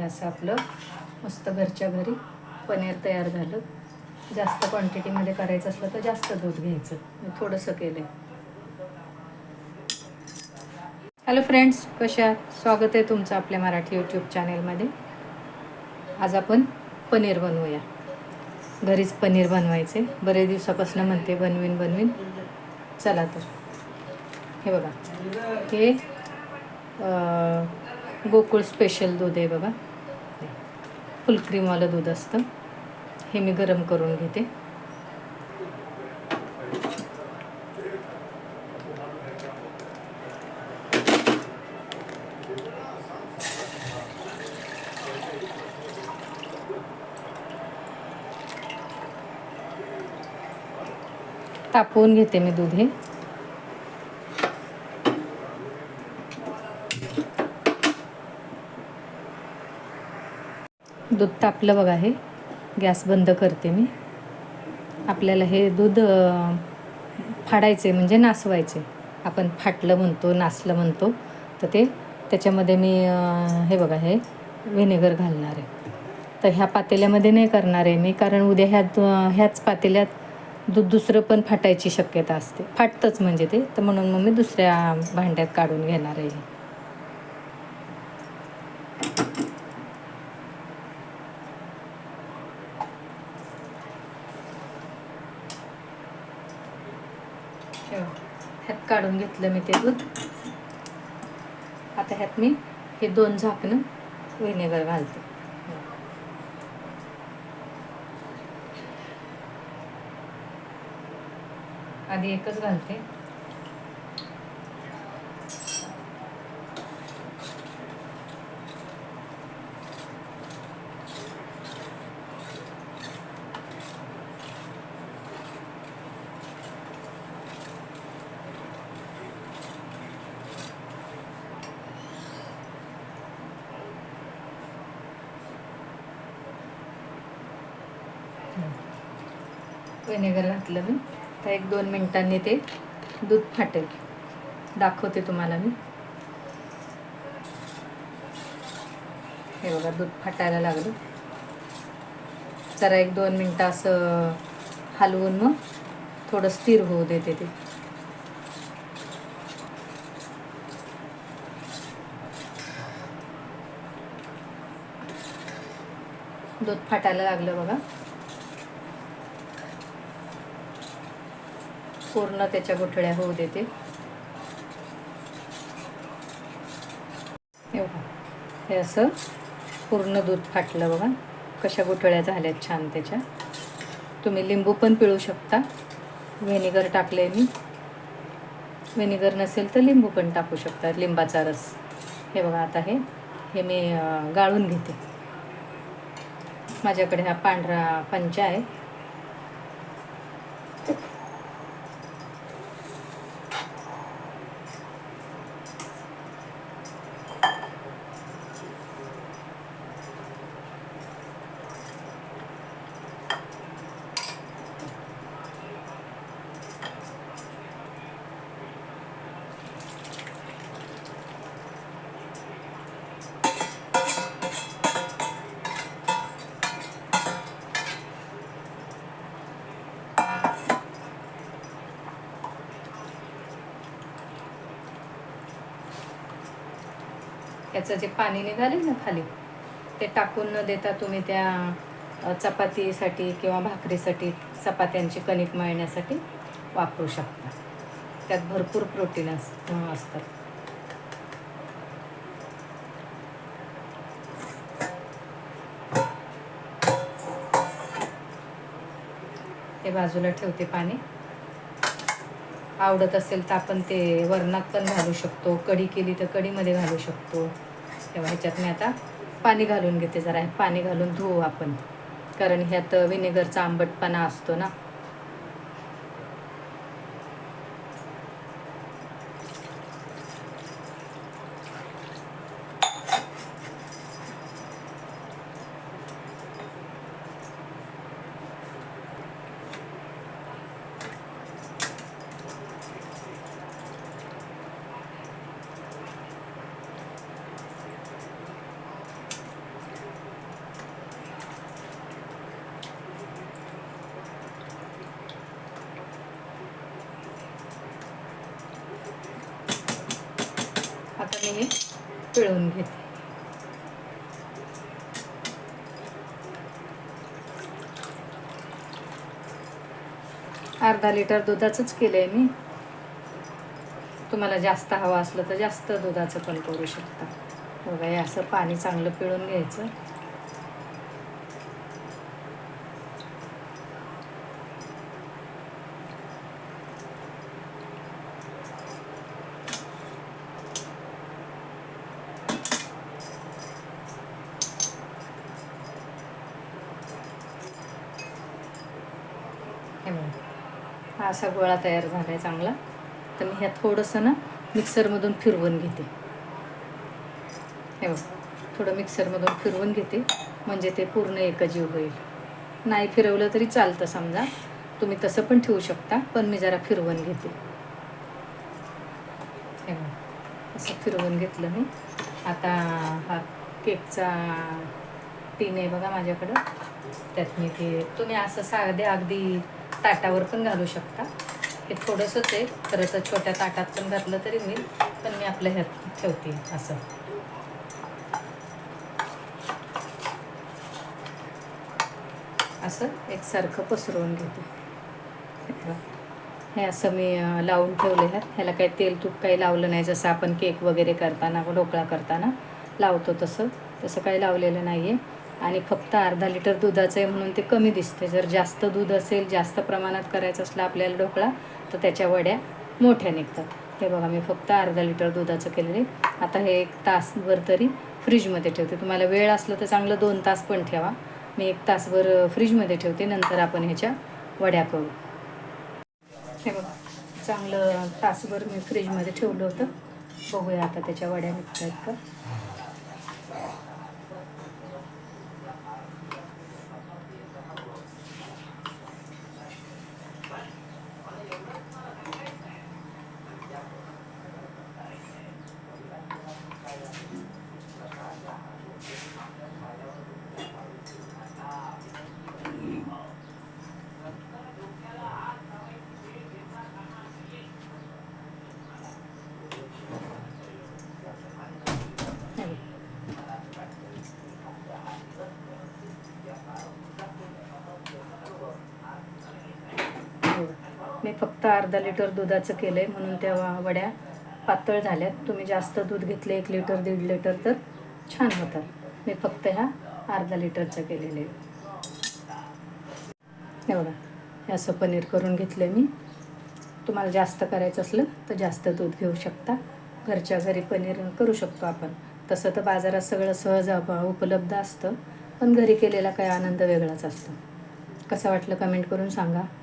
हे असं आपलं मस्त घरच्या घरी पनीर तयार झालं. जास्त क्वांटिटीमध्ये करायचं असलं तर जास्त दूध घ्यायचं. मी थोडंसं केलं हॅलो फ्रेंड्स कशा स्वागत आहे तुमचं आपल्या मराठी यूट्यूब चॅनेलमध्ये आज आपण पनीर बनवूया. घरीच पनीर बनवायचे. बरेच दिवसापासून म्हणते बनवीन बनवीन. चला तर. हे बघा. हे गोकुळ स्पेशल दूध आहे बघा. फुल क्रीमवालं दूध असतं. हे मी गरम करून घेते. तापवून घेते मी दूध हे. दूध तापलं बघा हे. गॅस बंद करते मी. आपल्याला हे दूध फाडायचे म्हणजे नासवायचे. आपण फाटलं म्हणतो नासलं म्हणतो. तर ते त्याच्यामध्ये मी हे बघा हे व्हिनेगर घालणार आहे. तर ह्या पातेल्यामध्ये नाही करणार आहे मी कारण उद्या ह्या ह्याच पातेल्यात दूध दुसरं पण फाटायची शक्यता असते. फाटतंच म्हणजे ते. तर म्हणून मग मी दुसऱ्या भांड्यात काढून घेणार आहे हे. ठेवा. ह्यात काढून घेतलं मी ते दूध. आता ह्यात मी हे दोन झाकणं व्हिनेगर घालते. आधी एकच घालते. व्हिनेगर घातलं मी. तर एक दोन मिनिटांनी ते दूध फाटेल. दाखवते तुम्हाला मी. हे बघा दूध फाटायला लागलं. जरा एक दोन मिनटं असं हलवून मग थोडं स्थिर होऊ देते ते. दूध फाटायला लागलं बघा. पूर्ण त्याच्या गुठळ्या होऊ देते हे हे असं पूर्ण दूध फाटलं बघा. कशा गुठळ्या झाल्यात छान त्याच्या. तुम्ही लिंबू पण पिळू शकता. व्हिनेगर टाकले मी. व्हिनेगर नसेल तर लिंबू पण टाकू शकता लिंबाचा रस. हे बघा आता हे हे मी गाळून घेते. माझ्याकडे हा पांढरा पंचा आहे. याचं जे पाणी निघाले ना खाली ते टाकून न देता तुम्ही त्या चपातीसाठी किंवा भाकरीसाठी चपात्यांची कणिक मळण्यासाठी वापरू शकता. त्यात भरपूर प्रोटीन अस असतात. ते बाजूला ठेवते पाणी. आवडत असेल तर आपण ते वरणात पण घालू शकतो. कढी केली तर कढीमध्ये घालू शकतो. तेव्हा ह्याच्यात मी आता पाणी घालून घेते जरा. पाणी घालून धुवू आपण. कारण ह्यात विनेगरचा आंबटपणा असतो ना. मी हे पिळून घेते. अर्धा लिटर दुधाचंच केलं आहे मी. तुम्हाला जास्त हवं असलं तर जास्त दुधाचं पण करू शकता. बघा हे असं पाणी चांगलं पिळून घ्यायचं हे बघा हा असा गोळा तयार झाला आहे चांगला. तर मी ह्या थोडंसं ना मिक्सरमधून फिरवून घेते. हे बघ थोडं मिक्सरमधून फिरवून घेते म्हणजे ते पूर्ण एकजीव होईल. नाही फिरवलं तरी चालतं समजा. तुम्ही तसं पण ठेवू शकता पण मी जरा फिरवून घेते. हे असं फिरवून घेतलं मी. आता हा केकचा टीन आहे बघा माझ्याकडं. त्यात मी ते तुम्ही असं साधे अगदी ताटावर पण घालू शकता. हे थोडंसंच आहे खरं तर छोट्या ताटात पण घातलं तरी मी पण मी आपल्या ह्यात ठेवते असं. असं एकसारखं पसरवून घेते. हे असं मी लावून ठेवलं ह्यात ह्याला काही तेल तूप काही लावलं नाही. जसं आपण केक वगैरे करताना ढोकळा करताना लावतो तसं. तसं काही लावलेलं नाही आहे आणि फक्त अर्धा लिटर दुधाचं आहे म्हणून ते कमी दिसते जर जास्त दूध असेल जास्त प्रमाणात करायचं असलं आपल्याला ढोकळा तर त्याच्या वड्या मोठ्या निघतात. हे बघा मी फक्त अर्धा लिटर दुधाचं केलेलं आहे. आता हे एक तासभर तरी फ्रीजमध्ये ठेवते. तुम्हाला वेळ असलं तर चांगलं दोन तास पण ठेवा. मी एक तासभर फ्रीजमध्ये ठेवते. नंतर आपण ह्याच्या वड्या करू. हे बघा चांगलं तासभर मी फ्रीजमध्ये ठेवलं होतं. बघूया आता त्याच्या वड्या निघत आहेत का हे बघा. हो. मी फक्त अर्धा लिटर दुधाचं केलं आहे म्हणून त्या वड्या पातळ झाल्यात. तुम्ही जास्त दूध घेतले एक लिटर दीड लिटर तर छान होतात. मी फक्त ह्या अर्धा लिटरचं केलेले आहे. एवढा हे असं पनीर करून घेतलं मी. तुम्हाला जास्त करायचं असलं तर जास्त दूध घेऊ शकता. घरच्या घरी पनीर करू शकतो आपण. तसं तर बाजारात सगळं सहज उपलब्ध असतं. पण घरी केलेला काही आनंद वेगळाच असतो. कसं वाटलं कमेंट करून सांगा.